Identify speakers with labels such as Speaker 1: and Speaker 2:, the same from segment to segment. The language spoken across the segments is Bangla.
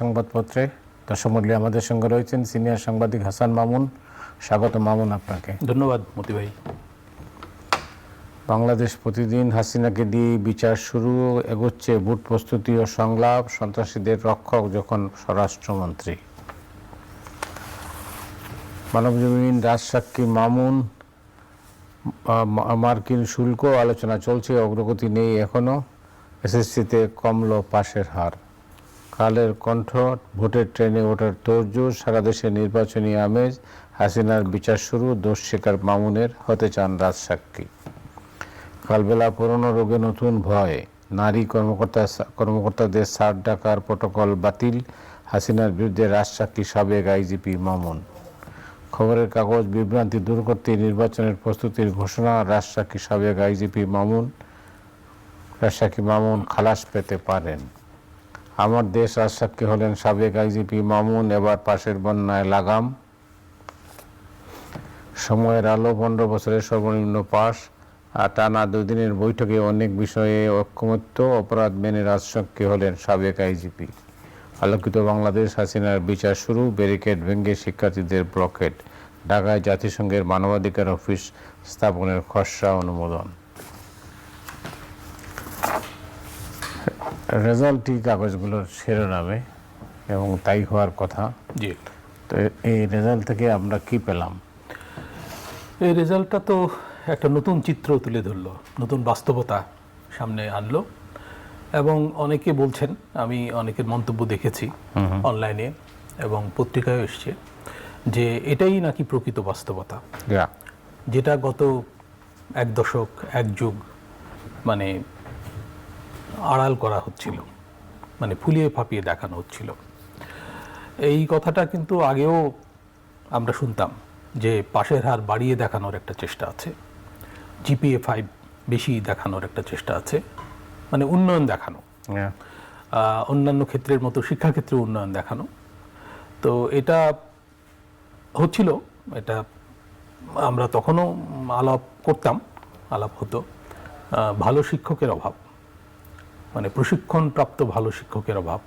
Speaker 1: সংবাদপত্রে। দর্শক মন্ডলী আমাদের সঙ্গে রয়েছেন সিনিয়র সাংবাদিক হাসান মামুন। স্বাগত মামুন আপনাকে।
Speaker 2: ধন্যবাদ মতি ভাই।
Speaker 1: বাংলাদেশ প্রতিদিন হাসিনাকে দিয়ে বিচার শুরু এগোচ্ছে ভোট প্রস্তুতি ও সংলাপ সন্ত্রাসীদের রক্ষক যখন স্বরাষ্ট্রমন্ত্রী। মানবজমিন রাজসাক্ষী মামুন মার্কিন শুল্ক আলোচনা চলছে অগ্রগতি নেই এখনও এসএসসিতে কমল পাশের হার। কালের কণ্ঠ, ভোটের ট্রেনে ওঠার তোড়জোড়, সারা দেশে নির্বাচনী আমেজ, হাসিনার বিচার শুরু, দোষ স্বীকার মামুনের, হতে চান রাজসাক্ষী। কালবেলা পুরনো রোগে নতুন ভয়, নারী কর্মকর্তা কর্মকর্তাদের সার ডাকার প্রোটোকল বাতিল, হাসিনার বিরুদ্ধে রাজসাক্ষী সাবেক আইজিপি মামুন। খবরের কাগজ বিভ্রান্তি দূর করতে নির্বাচনের প্রস্তুতির ঘোষণা, রাজসাক্ষী সাবেক আইজিপি মামুন, রাজসাক্ষী মামুন খালাস পেতে পারেন। আমার দেশ রাজসাক্ষী হলেন সাবেক আইজিপি মামুন, এবার পাশের বন্যায় লাগাম। সময়ের আলো, পনেরো বছরের সর্বনিম্ন পাস আর টানা দুদিনের বৈঠকে অনেক বিষয়ে ঐক্যমত্য অপরাধ মেনে রাজসাক্ষী হলেন সাবেক আইজিপি। আলোকিত বাংলাদেশ হাসিনার বিচার শুরু, ব্যারিকেড ভেঙে শিক্ষার্থীদের ব্লকেট, ঢাকায় জাতিসংঘের মানবাধিকার অফিস স্থাপনের খসড়া অনুমোদন। রেজাল্টই কাগজগুলোর শিরোনামে এবং তাই হওয়ার কথা।
Speaker 2: জি।
Speaker 1: তো এই রেজাল্ট থেকে আমরা কি পেলাম?
Speaker 2: এই রেজাল্টটা তো একটা নতুন চিত্র তুলে ধরলো নতুন বাস্তবতা সামনে আনলো এবং অনেকে বলছেন আমি অনেকের মন্তব্য দেখেছি অনলাইনে এবং পত্রিকায় এসছে যে এটাই নাকি প্রকৃত বাস্তবতা। যেটা গত এক দশক এক যুগ মানে আড়াল করা হচ্ছিল মানে ফুলিয়ে ফাঁপিয়ে দেখানো হচ্ছিল। এই কথাটা কিন্তু আগেও আমরা শুনতাম যে পাশের হার বাড়িয়ে দেখানোর একটা চেষ্টা আছে জিপিএ ফাইভ বেশি দেখানোর একটা চেষ্টা আছে মানে উন্নয়ন দেখানো। অন্যান্য ক্ষেত্রের মতো শিক্ষাক্ষেত্রে উন্নয়ন দেখানো। তো এটা হচ্ছিল এটা আমরা তখনও আলাপ করতাম আলাপ হতো। ভালো শিক্ষকের অভাব। মানে প্রশিক্ষণপ্রাপ্ত ভালো শিক্ষকের অভাব।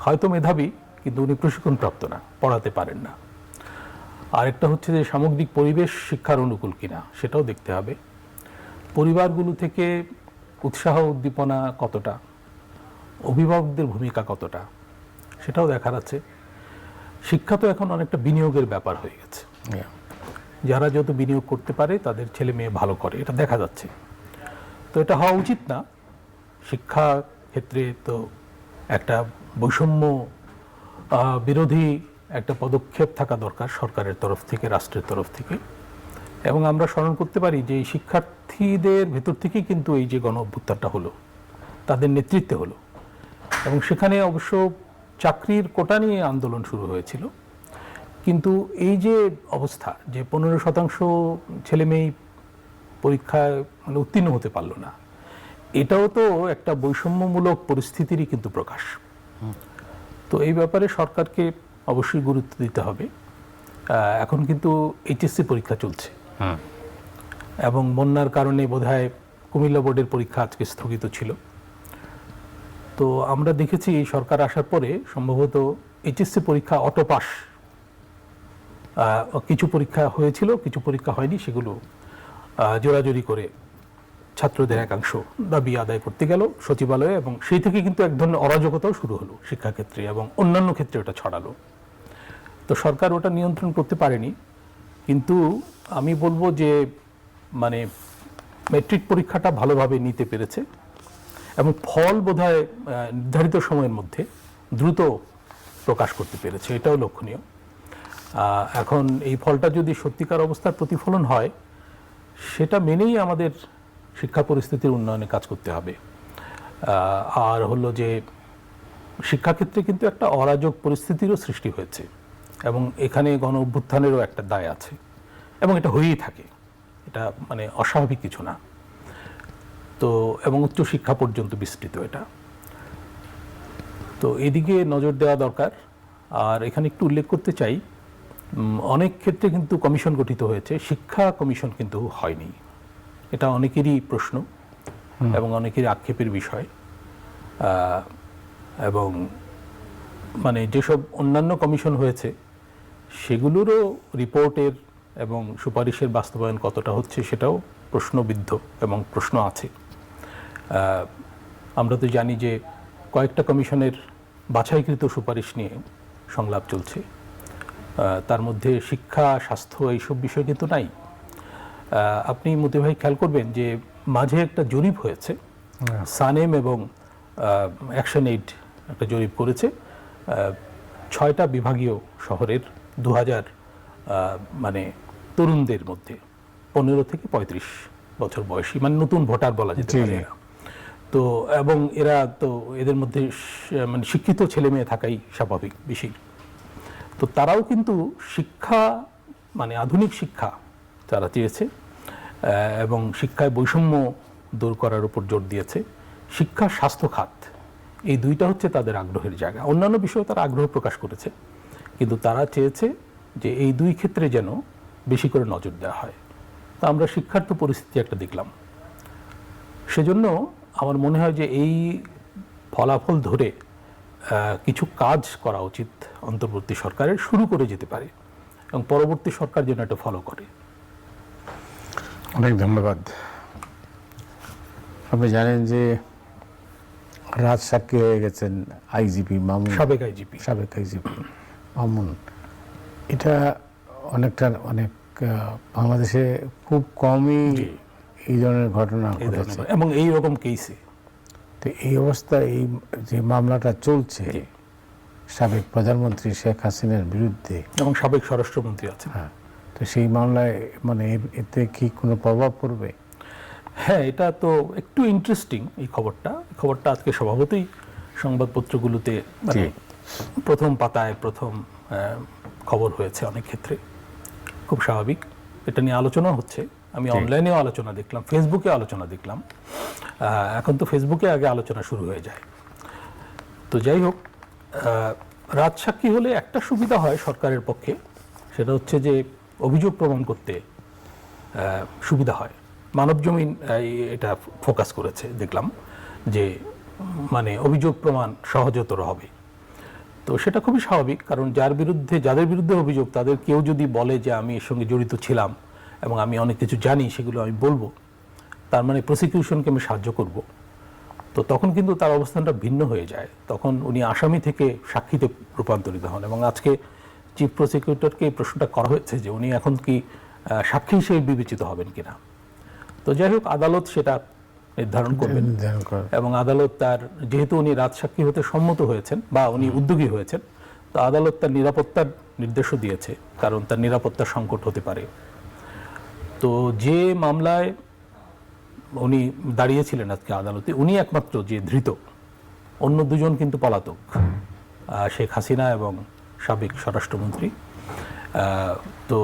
Speaker 2: হয়তো মেধাবী কিন্তু উনি প্রশিক্ষণপ্রাপ্ত না পড়াতে পারেন না। আরেকটা হচ্ছে যে সামগ্রিক পরিবেশ শিক্ষার অনুকূল কিনা সেটাও দেখতে হবে। পরিবারগুলো থেকে উৎসাহ উদ্দীপনা কতটা? অভিভাবকদের ভূমিকা কতটা? সেটাও দেখার আছে। শিক্ষা তো এখন অনেকটা বিনিয়োগের ব্যাপার হয়ে গেছে। যারা যত বিনিয়োগ করতে পারে তাদের ছেলে মেয়ে ভালো করে এটা দেখা যাচ্ছে। তো এটা হওয়া উচিত না। শিক্ষা ক্ষেত্রে তো একটা বৈষম্য বিরোধী একটা পদক্ষেপ থাকা দরকার সরকারের তরফ থেকে, রাষ্ট্রের তরফ থেকে। এবং আমরা স্মরণ করতে পারি যে এই শিক্ষার্থীদের ভেতর থেকেই কিন্তু এই যে গণ অভ্যুত্থানটা হলো, তাদের নেতৃত্বে হলো। এবং সেখানে অবশ্য চাকরির কোটা নিয়ে আন্দোলন শুরু হয়েছিল। কিন্তু এই যে অবস্থা যে পনেরো শতাংশ ছেলেমেয়ে পরীক্ষায় মানে উত্তীর্ণ হতে পারল না এটাও তো একটা বৈষম্যমূলক পরিস্থিতিরই কিন্তু প্রকাশ। তো এই ব্যাপারে সরকারকে অবশ্যই গুরুত্ব দিতে হবে। এখন কিন্তু এইচএসসি পরীক্ষা চলছে। এবং বন্যার কারণে বোধহয় কুমিল্লা বোর্ডের পরীক্ষা আজকে স্থগিত ছিল। তো আমরা দেখেছি এই সরকার আসার পরে সম্ভবত এইচএসসি পরীক্ষা অটো পাস। কিছু পরীক্ষা হয়েছিল কিছু পরীক্ষা হয়নি সেগুলো জোরাজোরি করে ছাত্রদের একাংশ দাবি আদায় করতে গেল সচিবালয়ে এবং সেই থেকে কিন্তু এক ধরনের অরাজকতাও শুরু হলো শিক্ষাক্ষেত্রে এবং অন্যান্য ক্ষেত্রে ওটা ছড়ালো। তো সরকার ওটা নিয়ন্ত্রণ করতে পারেনি, কিন্তু আমি বলব যে মানে মেট্রিক পরীক্ষাটা ভালোভাবে নিতে পেরেছে এবং ফল বোধহয় নির্ধারিত সময়ের মধ্যে দ্রুত প্রকাশ করতে পেরেছে, এটাও লক্ষণীয়। এখন এই ফলটা যদি সত্যিকার অবস্থার প্রতিফলন হয়, সেটা মেনেই আমাদের শিক্ষা পরিস্থিতির উন্নয়নে কাজ করতে হবে। আর হলো যে শিক্ষাক্ষেত্রে কিন্তু একটা অরাজক পরিস্থিতিরও সৃষ্টি হয়েছে এবং এখানে গণ অভ্যুত্থানেরও একটা দায় আছে এবং এটা হয়েই থাকে। এটা মানে অস্বাভাবিক কিছু না। তো এবং উচ্চশিক্ষা পর্যন্ত বিস্তৃত এটা। তো এদিকে নজর দেওয়া দরকার। আর এখানে একটু উল্লেখ করতে চাই অনেক ক্ষেত্রে কিন্তু কমিশন গঠিত হয়েছে, শিক্ষা কমিশন কিন্তু হয়নি। এটা অনেকেরই প্রশ্ন এবং অনেকেরই আক্ষেপের বিষয়। এবং মানে যেসব অন্যান্য কমিশন হয়েছে সেগুলোরও রিপোর্টের এবং সুপারিশের বাস্তবায়ন কতটা হচ্ছে সেটাও প্রশ্নবিদ্ধ এবং প্রশ্ন আছে। আমরা তো জানি যে কয়েকটা কমিশনের বাছাইকৃত সুপারিশ নিয়ে সংলাপ চলছে। তার মধ্যে শিক্ষা স্বাস্থ্য এইসব বিষয় কিন্তু নাই। আপনি মতি ভাই খেয়াল করবেন যে মাঝে একটা জরিপ হয়েছে। সানেম এবং অ্যাকশন এইড একটা জরিপ করেছে। ছয়টা বিভাগীয় শহরের দু হাজার মানে তরুণদের মধ্যে পনেরো থেকে পঁয়ত্রিশ বছর বয়সী মানে নতুন ভোটার বলা যেতে পারে তো এবং এরা তো এদের মধ্যে মানে শিক্ষিত ছেলে মেয়ে থাকাই স্বাভাবিক বেশি তো তারাও কিন্তু শিক্ষা মানে আধুনিক শিক্ষা তারা চেয়েছে। এবং শিক্ষায় বৈষম্য দূর করার উপর জোর দিয়েছে। শিক্ষা, স্বাস্থ্য খাত, এই দুইটা হচ্ছে তাদের আগ্রহের জায়গা। অন্যান্য বিষয়ে তারা আগ্রহ প্রকাশ করেছে, কিন্তু তারা চেয়েছে যে এই দুই ক্ষেত্রে যেন বেশি করে নজর দেওয়া হয়। তা আমরা শিক্ষার তো পরিস্থিতি একটা দেখলাম। সেজন্য আমার মনে হয় যে এই ফলাফল ধরে কিছু কাজ করা উচিত অন্তর্বর্তী সরকারের, শুরু করে যেতে পারে এবং পরবর্তী সরকার যেন এটা ফলো করে।
Speaker 1: অনেক ধন্যবাদ। আপনি জানেন যে রাজ সাক্ষী হয়ে গেছেন আইজিপি মামুন।
Speaker 2: সাবেক আইজিপি।
Speaker 1: সাবেক আইজিপি মামুন। এটা অনেকটা অনেক বাংলাদেশে খুব কমই এই ধরনের ঘটনা ঘটেছে।
Speaker 2: এবং এই রকম কেসে
Speaker 1: তো এই অবস্থায় এই যে মামলাটা চলছে সাবেক প্রধানমন্ত্রী শেখ হাসিনার বিরুদ্ধে
Speaker 2: এবং সাবেক স্বরাষ্ট্রমন্ত্রী আছেন।
Speaker 1: হ্যাঁ। তো সেই মামলায় মানে এতে কি কোনো প্রভাব পড়বে?
Speaker 2: হ্যাঁ এটা তো একটু ইন্টারেস্টিং এই খবরটা। খবরটা আজকে স্বভাবতই সংবাদপত্রগুলোতে মানে প্রথম পাতায় প্রথম খবর হয়েছে অনেক ক্ষেত্রে। খুব স্বাভাবিক। এটা নিয়ে আলোচনা হচ্ছে। আমি অনলাইনেও আলোচনা দেখলাম ফেসবুকে আলোচনা দেখলাম। এখন তো ফেসবুকে আগে আলোচনা শুরু হয়ে যায়। তো যাই হোক রাজসাক্ষী হলে একটা সুবিধা হয় সরকারের পক্ষে। সেটা হচ্ছে যে অভিযোগ প্রমাণ করতে সুবিধা হয়। মানব জমিন এটা ফোকাস করেছে, দেখলাম যে মানে অভিযোগ প্রমাণ সহজতর হবে। তো সেটা খুবই স্বাভাবিক, কারণ যার বিরুদ্ধে, যাদের বিরুদ্ধে অভিযোগ, তাদের কেউ যদি বলে যে আমি এর সঙ্গে জড়িত ছিলাম এবং আমি অনেক কিছু জানি, সেগুলো আমি বলব, তার মানে প্রসিকিউশনকে আমি সাহায্য করব। তো তখন কিন্তু তার অবস্থানটা ভিন্ন হয়ে যায়। তখন উনি আসামি থেকে সাক্ষীতে রূপান্তরিত হন এবং আজকে চিফ প্রসিকিউটরকে এই প্রশ্নটা করা হয়েছে যে উনি এখন কি সাক্ষী হিসেবে বিবেচিত হবেন কিনা। তো যাই হোক আদালত সেটা নির্ধারণ করবেন। এবং আদালত তার যেহেতু উনি রাজসাক্ষী হতে সম্মত হয়েছেন বা উনি উদ্যোগী হয়েছেন তো আদালত তার নিরাপত্তার নির্দেশও দিয়েছে কারণ তার নিরাপত্তার সংকট হতে পারে। তো যে মামলায় উনি দাঁড়িয়েছিলেন আজকে আদালতে উনি একমাত্র যে ধৃত অন্য দুজন কিন্তু পলাতক শেখ হাসিনা এবং সাবেক স্বরাষ্ট্রমন্ত্রী। তো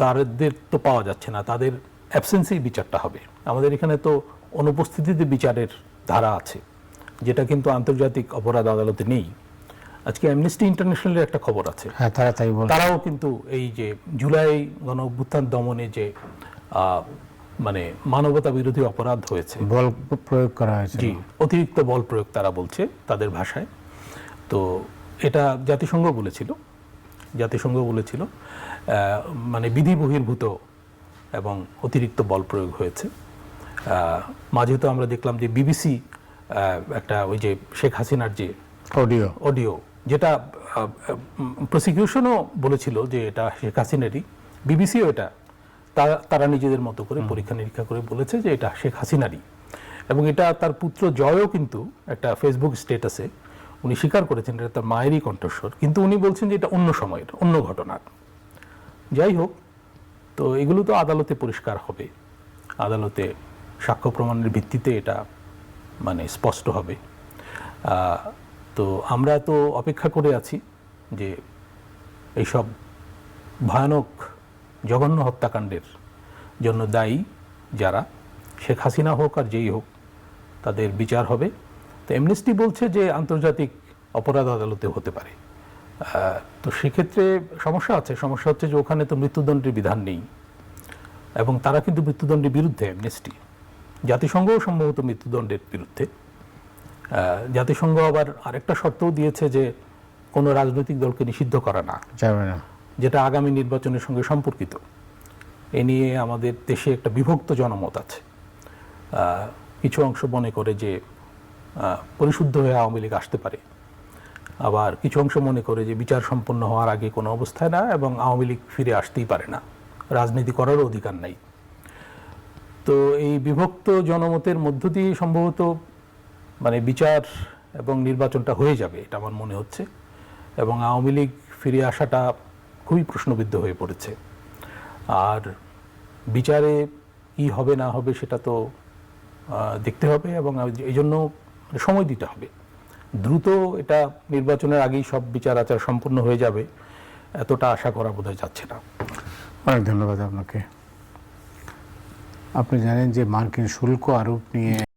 Speaker 2: তাদের তো পাওয়া যাচ্ছে না তাদের অ্যাবসেন্সেই বিচারটা হবে। আমাদের এখানে তো অনুপস্থিতিতে বিচারের ধারা আছে যেটা কিন্তু আন্তর্জাতিক অপরাধ আদালতে নেই। আজকে অ্যামনেস্টি ইন্টারন্যাশনালের একটা খবর আছে।
Speaker 1: হ্যাঁ তারা তাই বল।
Speaker 2: তারাও কিন্তু এই যে জুলাই গণ অভ্যুত্থান দমনে যে মানে মানবতা বিরোধী অপরাধ হয়েছে।
Speaker 1: বল প্রয়োগ করা হয়েছে।
Speaker 2: জি অতিরিক্ত বল প্রয়োগ তারা বলছে তাদের ভাষায়। তো এটা জাতিসংঘ বলেছিল জাতিসংঘ বলেছিল মানে বিধি বহির্ভূত এবং অতিরিক্ত বল প্রয়োগ হয়েছে। মাঝে তো আমরা দেখলাম যে বিবিসি একটা ওই যে শেখ হাসিনার যে
Speaker 1: অডিও
Speaker 2: অডিও যেটা প্রসিকিউশনও বলেছিল যে এটা শেখ হাসিনারই বিবিসিও এটা তারা তারা নিজেদের মতো করে পরীক্ষা নিরীক্ষা করে বলেছে যে এটা শেখ হাসিনারই। এবং এটা তার পুত্র জয়ও কিন্তু একটা ফেসবুক স্টেটাসে উনি স্বীকার করেছেন এটা তার মায়েরই কণ্ঠস্বর, কিন্তু উনি বলছেন যে এটা অন্য সময়ের, অন্য ঘটনার যাই হোক, তো এগুলো তো আদালতে পরিষ্কার হবে। আদালতে সাক্ষ্য প্রমাণের ভিত্তিতে এটা মানে স্পষ্ট হবে। তো আমরা তো অপেক্ষা করে আছি যে এইসব ভয়ানক জঘন্য হত্যাকাণ্ডের জন্য দায়ী যারা, শেখ হাসিনা হোক আর যেই হোক, তাদের বিচার হবে। তো এমনেস্টি বলছে যে আন্তর্জাতিক অপরাধ আদালতে হতে পারে। তো সেক্ষেত্রে সমস্যা আছে। সমস্যা হচ্ছে যে ওখানে তো মৃত্যুদণ্ডের বিধান নেই। এবং তারা কিন্তু মৃত্যুদণ্ডের বিরুদ্ধে এমনেস্টি জাতিসংঘও সম্ভবত মৃত্যুদণ্ডের বিরুদ্ধে। জাতিসংঘ আবার আরেকটা শর্তও দিয়েছে যে কোনো রাজনৈতিক দলকে নিষিদ্ধ করা না।
Speaker 1: যাবে না।
Speaker 2: যেটা আগামী নির্বাচনের সঙ্গে সম্পর্কিত। এ নিয়ে আমাদের দেশে একটা বিভক্ত জনমত আছে। কিছু অংশ মনে করে যে পরিশুদ্ধ হয়ে আওয়ামী লীগ আসতে পারে। আবার কিছু অংশ মনে করে যে বিচার সম্পন্ন হওয়ার আগে কোনো অবস্থায় না এবং আওয়ামী লীগ ফিরে আসতেই পারে না। রাজনীতি করারও অধিকার নাই। তো এই বিভক্ত জনমতের মধ্য দিয়ে সম্ভবত মানে বিচার এবং নির্বাচনটা হয়ে যাবে, এটা আমার মনে হচ্ছে। এবং আওয়ামী লীগ ফিরে আসাটা খুবই প্রশ্নবিদ্ধ হয়ে পড়েছে। আর বিচারে কি হবে না হবে সেটা তো দেখতে হবে এবং এই জন্য সময় দিতে হবে। দ্রুত এটা নির্বাচনের আগেই সব বিচার আচার সম্পূর্ণ হয়ে যাবে, এতটা আশা করা বোধহয় যাচ্ছে না।
Speaker 1: অনেক ধন্যবাদ আপনাকে। আপনি জানেন যে মার্কিন শুল্ক আরোপ নিয়ে